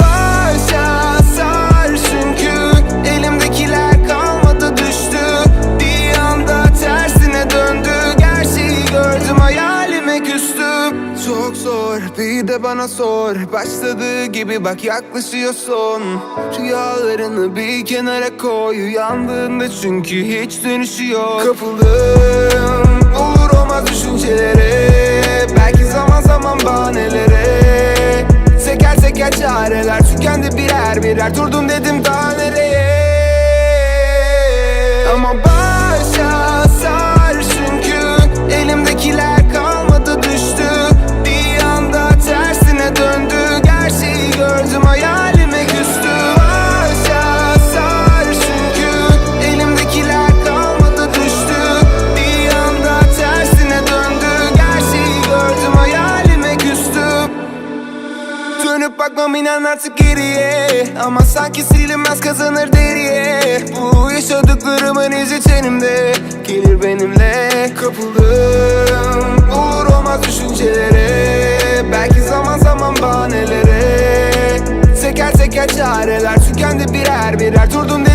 başa çünkü Elimdekiler kalmadı düştü. Bir anda tersine döndü Gerçeği gördüm hayalime küstüm Çok zor bir de bana sor. Başladığı gibi bak yaklaşıyor son Rüyalarını bir kenara koy Uyandığında çünkü hiç dönüşü yok. Kapıldım. Birer Durdum bakmam inan artık geriye. Ama sanki silinmez kazanır deriye. Bu yaşadıklarımın izi tenimde. Gelir benimle Kapıldım. Olur olmaz düşüncelere. Belki zaman zaman bahanelere. Teker teker çareler tükendi birer birer. Durdum